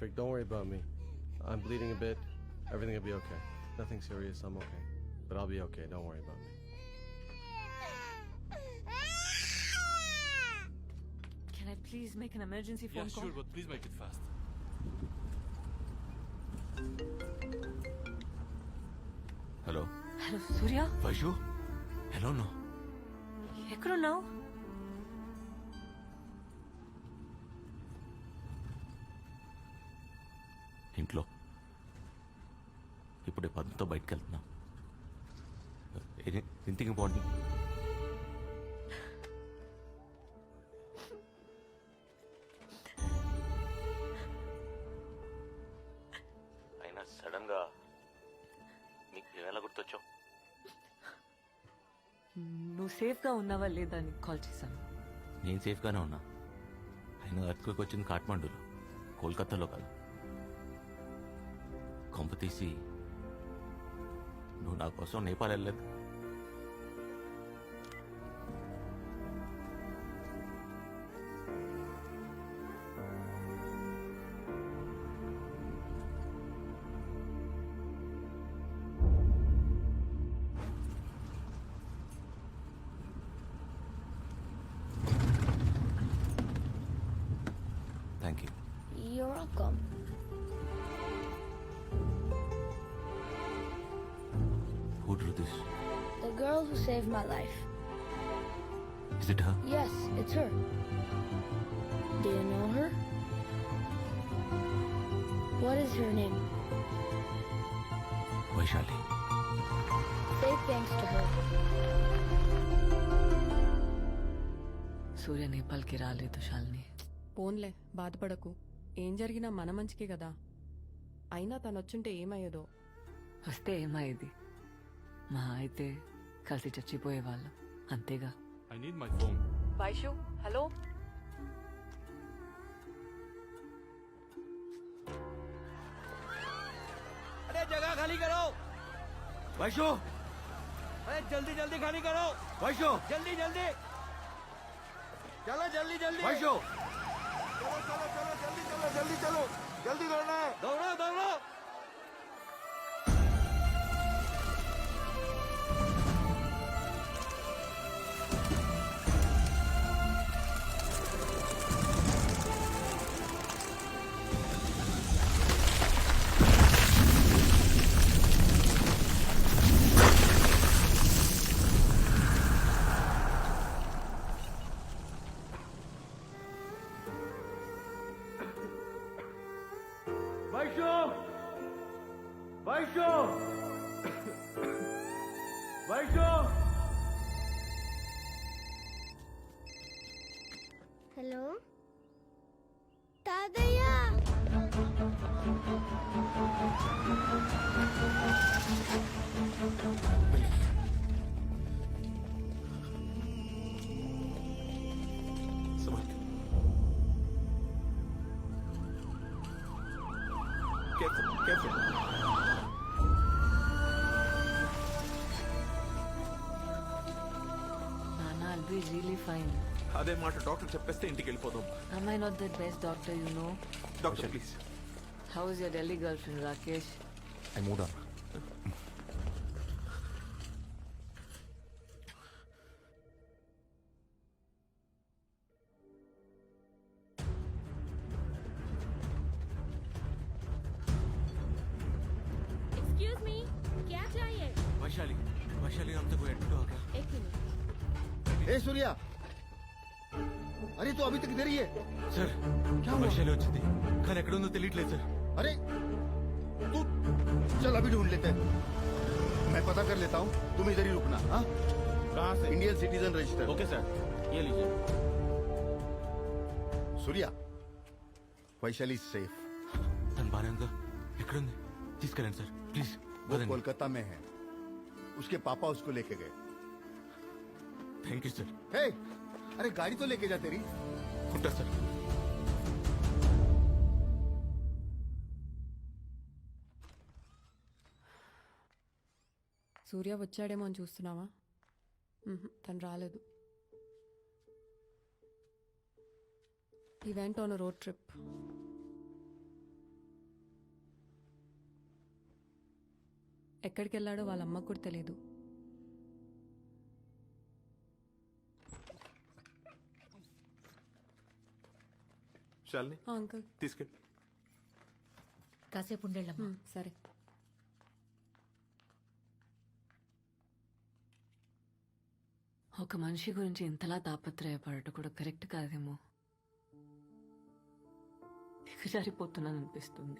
Everything is perfect. Don't worry about me. I'm bleeding a bit. Everything will be okay. Nothing serious. I'm okay. But I'll be okay. Don't worry about me. Can I please make an emergency phone Yeah, call? sure, but please make it fast. Hello hello Surya Vaishu hello no ఎక్కడున్నావు ఇప్పుడే పద్మతో బయటకు వెళ్తున్నా. ఇంటికి important అయినా సడన్గా నీకు ఎలా గుర్తొచ్చావు? నువ్వు సేఫ్గా ఉన్నావా లేదా అని కాల్ చేశాను. నేను సేఫ్గానే ఉన్నా. అయినా అర్త్క్వేక్ వచ్చింది కాఠ్మండూలో కోల్కతాలో కాదు. కొంప తీసి నువ్వు నా కోసం నేపాల్ వెళ్ళలేదు thank you You're welcome. This The girl who saved my life. Is it her Yes, it's her. Do you know her? What is her name? Vaishali Say thanks to her. Surya నేపాల్కి రాలేదు శాలిని పోన్లే బాధపడకు ఏం జరిగినా మన మంచికే కదా అయినా తను వచ్చుంటే ఏమయ్యేదో వస్తే ఏమయ్యేది మా అయితే కలిసి చచ్చిపోయే వాళ్ళం అంతేగా I need my phone. Vaishu hello अरे जगह खाली करो వైషు अरे जल्दी जल्दी खाली करो వైషు जल्दी जल्दी चलो जल्दी जल्दी వైషు चलो चलो चलो जल्दी चलो जल्दी चलो जल्दी दौड़ना है दौड़ो दौड़ो వైషు వైషు Hello? నాన్న I'll be really fine. అదే మాట డాక్టర్ చెప్పేస్తే ఇంటికి వెళ్ళిపోదాం Am I not the best doctor you know? Doctor please How is your Delhi girlfriend, Rakesh? I mood on excuse me क्या चाहिए వైశాలి వైశాలి हमसे कोई एडमिट हो गया एक मिनट ఏ సూర్య అరే తూ అభి తక్ ఇధర్ ही है సార్ వైశాలి వచ్చింది కానీ ఎక్కడ ఉందో తెలియట్లేదు సార్ अरे तू चल अभी ढूंढ लेते हैं मैं पता कर लेता हूँ तुम इधर ही रुकना हाँ कहाँ से Indian citizen register okay sir ये लीजिए सूर्या वैशाली सेफ తను బాగానే ఉందా ఎక్కడుంది తీసుకెళ్ళండి సార్ ప్లీజ్ वो कोलकाता में है उसके पापा उसको लेके गए थैंक यू सर हे अरे गाड़ी तो लेके जा तेरी ఉంటా सर సూర్య వచ్చాడేమో అని చూస్తున్నావా? తను రాలేదు. Event on road trip. ఎక్కడికి వెళ్ళాడో వాళ్ళ అమ్మకు కూడా తెలియదు శాలిని అంకుల్. తీసుకెళ్ళి. కాసేపు ఉండేళ్ళమ్మా. సరే. ఒక మనిషి గురించి ఇంతలా తాపత్రయపడటం కూడా కరెక్ట్ కాదేమో. దిగజారిపోతున్నాను అనిపిస్తుంది.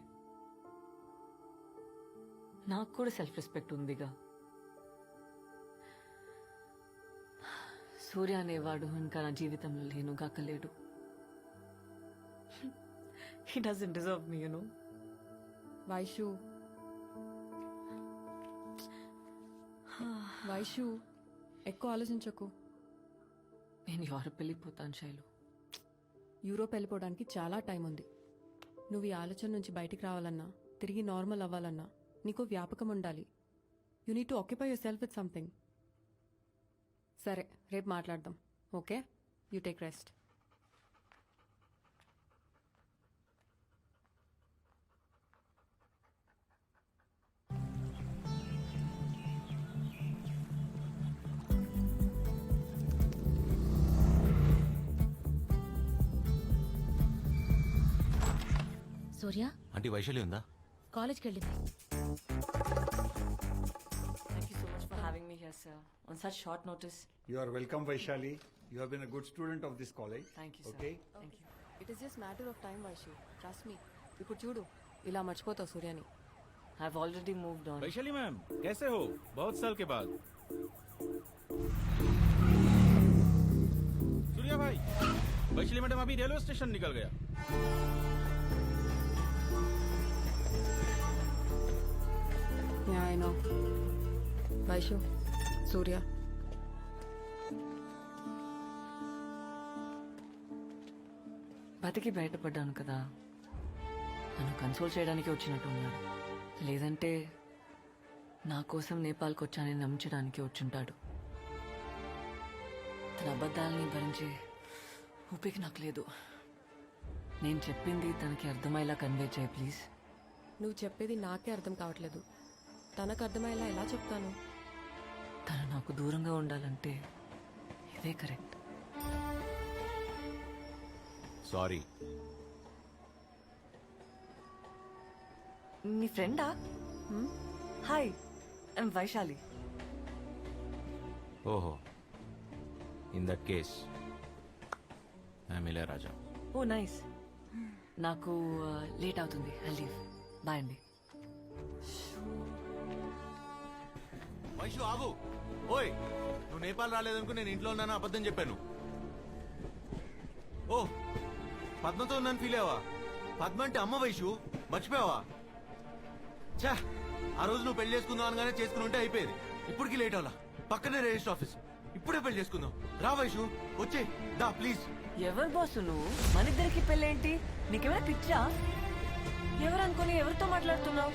నాకు కూడా సెల్ఫ్ రెస్పెక్ట్ ఉందిగా. సూర్య అనేవాడు ఇంకా నా జీవితంలో లేనుగా కలేడు he doesn't deserve me you know Vaishu Vaishu ఎక్కువ ఆలోచించకు. నేను యూరప్ వెళ్ళిపోతాను శైలు? యూరోప్ వెళ్ళిపోవడానికి చాలా టైం ఉంది. నువ్వు ఈ ఆలోచన నుంచి బయటికి రావాలన్నా తిరిగి నార్మల్ అవ్వాలన్నా నీకు వ్యాపకం ఉండాలి. You need to occupy yourself with something సరే రేపు మాట్లాడదాం. Okay? You take rest సూర్య అంటే వైశాలి ఉందా కాలేజ్కి వెళ్ళింది Thank you so much for having me here, sir. On such short notice. You are welcome, Vaishali. You have been a good student of this college. Thank you, sir. Okay. Thank you. It is just matter of time Vaishu trust me ఇప్పుడు చూడు ఇలా మర్చిపోతావు సూర్యని I've already moved on. Vaishali ma'am कैसे हो बहुत साल के बाद सूर्या भाई वैशाली मैडम अभी रेलवे स्टेशन निकल गया yeah I know Vaishu Surya బతికి బయటపడ్డాను కదా. నన్ను కన్సోల్ చేయడానికి వచ్చినట్టు ఉన్నాడు లేదంటే నా కోసం నేపాల్కి వచ్చానని నమ్మించడానికి వచ్చుంటాడు. తన అబద్ధాలని భరించే ఊపిక నాకు లేదు. నేను చెప్పింది తనకి అర్థమయ్యేలా కన్వే చేయి ప్లీజ్ నువ్వు చెప్పేది నాకే అర్థం కావట్లేదు. తనకు అర్థమయ్యేలా ఎలా చెప్తాను? తను నాకు దూరంగా ఉండాలంటే ఇదే కరెక్ట్. సారీ. నీ ఫ్రెండా? Hi I'm Vaishali. ఓహో in that case I'm Raja oh nice. నాకు లేట్ అవుతుంది ఐ లీవ్. బాయ్ అండి. వైషు ఆగు. ఓయ్ నువ్వు నేపాల్ రాలేదనుకో నేను ఇంట్లో ఉన్నాను అబద్ధం చెప్పాను. ఓ పద్మతో ఉన్నాను ఫీల్ అవ్వా పద్మ అంటే అమ్మ వైషు మర్చిపోయావా? ఛా ఆ రోజు నువ్వు పెళ్ళి చేసుకుందాం అనగానే చేసుకుని ఉంటే అయిపోయేది. ఇప్పటికి లేట్ అవలా పక్కనే రిజిస్టర్ ఆఫీస్. ఇప్పుడే పెళ్ళి చేసుకుందాం. రా వైషు వచ్చే దా ప్లీజ్ ఎవరు బాసు నువ్వు? మన ఇద్దరికి పెళ్ళేంటి? నీకేమైనా పిచ్చా? ఎవరు అనుకుని ఎవరితో మాట్లాడుతున్నావు?